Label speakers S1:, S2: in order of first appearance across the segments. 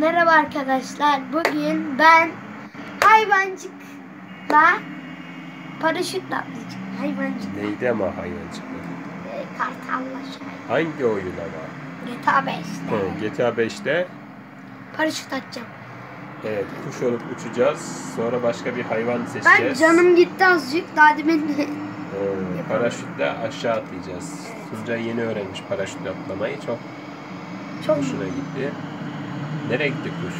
S1: Merhaba arkadaşlar. Bugün ben hayvancıkla paraşütle atlayacağım. Hayvancık.
S2: Neydi ama hayvancıklar?
S1: E, kartalla şey.
S2: Hangi oyun ama?
S1: GTA 5'te.
S2: He, GTA 5'te
S1: Paraşüt atacağım.
S2: evet kuş olup uçacağız. Sonra başka bir hayvan
S1: Ben
S2: seçeceğiz.
S1: canım gitti azıcık. Daha demin
S2: Ee, paraşütle aşağı atlayacağız. Tuncay yeni öğrenmiş paraşütle atlamayı. Çok
S1: çok
S2: hoşuna gitti. Nereye gitti kuş?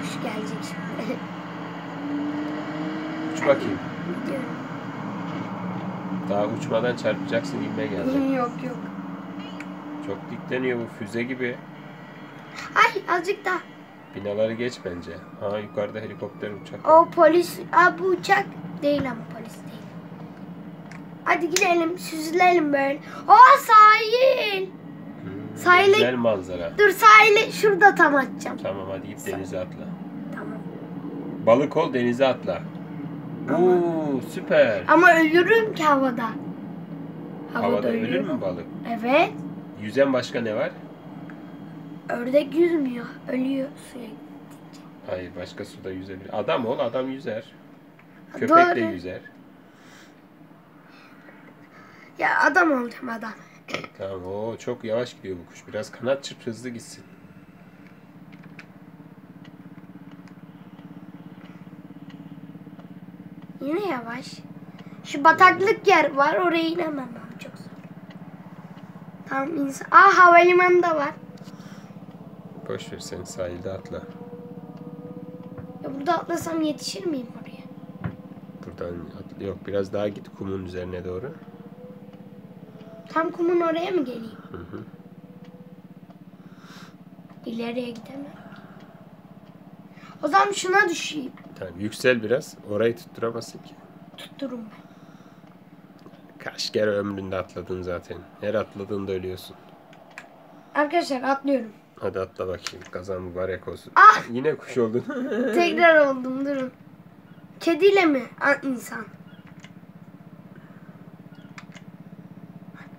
S1: hoş gelecek şimdi.
S2: Uç bakayım.
S1: Gidiyorum.
S2: Daha uçmadan çarpacaksın inme gelecek.
S1: yok yok.
S2: Çok dikleniyor bu füze gibi.
S1: Ay azıcık daha.
S2: Binaları geç bence. Ha yukarıda helikopter uçak.
S1: O polis. Aa, bu uçak değil ama polis değil. Hadi gidelim süzülelim böyle. O sahil. Sahile-
S2: Güzel manzara.
S1: Dur sahile şurada tam atacağım.
S2: Tamam hadi git denize atla.
S1: Tamam.
S2: Balık ol denize atla. Oo süper.
S1: Ama ölürüm ki havada.
S2: Havada ölür
S1: ölüyorum.
S2: mü balık?
S1: Evet.
S2: Yüzen başka ne var?
S1: Ördek yüzmüyor. Ölüyor suya.
S2: Hayır başka suda yüzebilir. Adam ol adam yüzer. Köpek
S1: Doğru.
S2: de yüzer.
S1: Ya adam olacağım adam.
S2: Tamam o çok yavaş gidiyor bu kuş. Biraz kanat çırp hızlı gitsin.
S1: Yine yavaş. Şu bataklık yer var. Oraya inemem ben. Çok zor. Tamam insan. Aa havalimanı da var.
S2: Boş ver sen sahilde atla.
S1: Ya burada atlasam yetişir miyim oraya?
S2: Buradan atla. Yok biraz daha git kumun üzerine doğru.
S1: Tam kumun oraya mı geleyim?
S2: Hı hı.
S1: İleriye gidemem. O zaman şuna düşeyim.
S2: Tamam yüksel biraz. Orayı tutturamazsın ki.
S1: Tutturum ben.
S2: Kaç kere ömründe atladın zaten. Her atladığında ölüyorsun.
S1: Arkadaşlar atlıyorum.
S2: Hadi atla bakayım. Kazan mübarek olsun.
S1: Ah!
S2: Yine kuş oldun.
S1: Tekrar oldum durun. Kediyle mi? Aa, insan.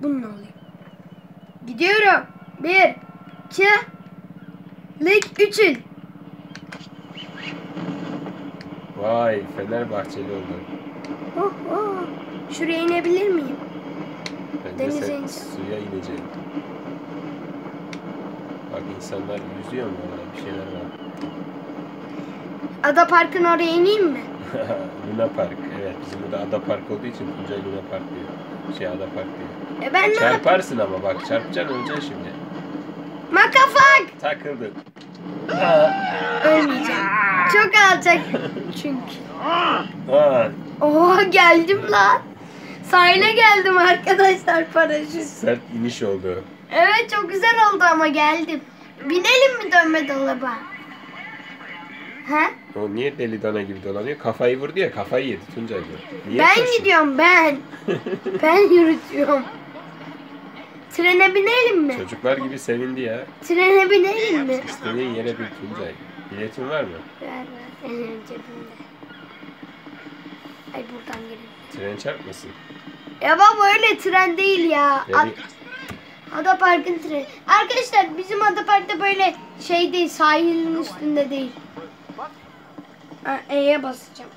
S1: Bununla olayım. Gidiyorum. Bir, iki, lik, üçün.
S2: Vay Fenerbahçeli oldun.
S1: Oh, oh. Şuraya inebilir miyim?
S2: Bence
S1: Denize
S2: sen
S1: ineceğim.
S2: suya ineceksin. Bak insanlar yüzüyor mu orada bir şeyler var.
S1: Ada Park'ın oraya ineyim mi?
S2: Luna Park. Bizim burada Ada Park olduğu için Tuncay Luna Park diyor. Şey Ada Park diyor.
S1: E ben ne?
S2: Çarparsın ama bak çarpacaksın öleceksin şimdi.
S1: Makafak!
S2: Takıldın.
S1: Ölmeyeceğim. Çok alçak çünkü.
S2: Aa,
S1: Oha geldim lan. Sahile geldim arkadaşlar paraşüt.
S2: sert iniş oldu.
S1: Evet çok güzel oldu ama geldim. Binelim mi dönme dolaba? He?
S2: O niye deli dana gibi dolanıyor? Kafayı vurdu ya kafayı yedi Tuncay diyor. Niye
S1: ben
S2: koşuyor?
S1: gidiyorum ben. ben yürütüyorum. Trene binelim mi?
S2: Çocuklar gibi sevindi ya.
S1: Trene binelim mi?
S2: İstediğin yere bir Tuncay. Biletin var mı?
S1: Ver ver. Elin cebimde. Ay buradan girelim.
S2: Tren çarpmasın.
S1: Ya baba öyle tren değil ya.
S2: Yani
S1: Ada Park'ın treni. Arkadaşlar bizim Ada Park'ta böyle şey değil sahilin üstünde değil. E'ye basacağım.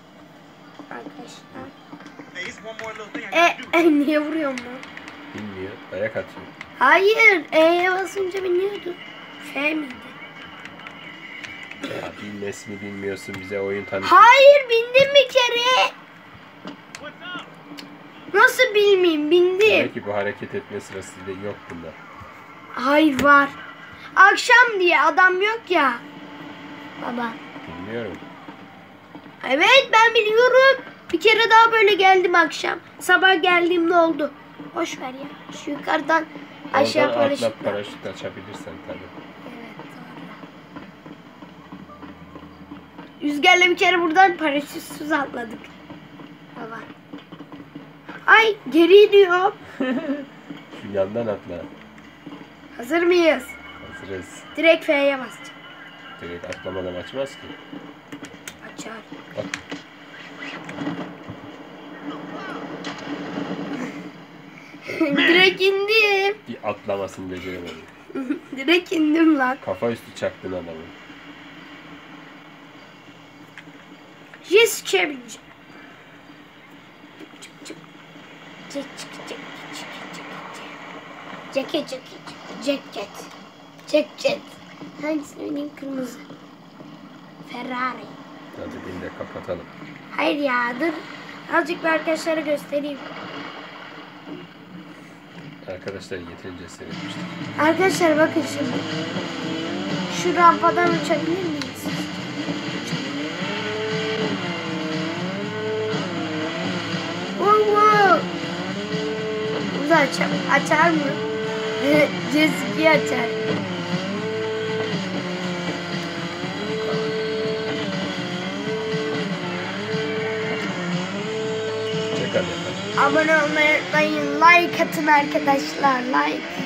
S1: Arkadaşlar. E, e niye vuruyorum lan?
S2: bilmiyor. Dayak atıyor.
S1: Hayır E'ye basınca biniyordu. F miydi?
S2: Ya bilmesini bilmiyorsun bize oyun tanıtıyor.
S1: Hayır bindim bir kere. Nasıl bilmeyeyim bindim.
S2: Demek ki bu hareket etme sırası da yok bunda.
S1: Hayır var. Akşam diye adam yok ya. Baba.
S2: Bilmiyorum.
S1: Evet ben biliyorum. Bir kere daha böyle geldim akşam. Sabah geldiğimde oldu. Boş ver ya. Şu yukarıdan aşağı
S2: Oradan
S1: paraşütle.
S2: atla paraşüt açabilirsen tabii.
S1: Rüzgarla bir kere buradan paraşütsüz atladık. Baba. Ay geri diyor.
S2: Şu yandan atla.
S1: Hazır mıyız?
S2: Hazırız.
S1: Direkt F'ye basacağım.
S2: Direkt atlamadan açmaz ki.
S1: Çağır.
S2: Bak.
S1: Direkt indim.
S2: Bir atlamasını beceremedim.
S1: Direkt indim lan.
S2: Kafa üstü çaktın adamı.
S1: Yes çevirince. Cek cek cek cek cek ceket ceket ceket hangisini benim kırmızı Ferrari
S2: Hadi bin de kapatalım.
S1: Hayır ya dur. Azıcık bir arkadaşlara göstereyim.
S2: Arkadaşlar yeterince seyretmiştik.
S1: Arkadaşlar bakın şimdi. Şu rampadan uçabilir miyiz? Wow wow. Bunu açar, açar mı? Ceski açar. Abone olmayı unutmayın. Like atın arkadaşlar. Like.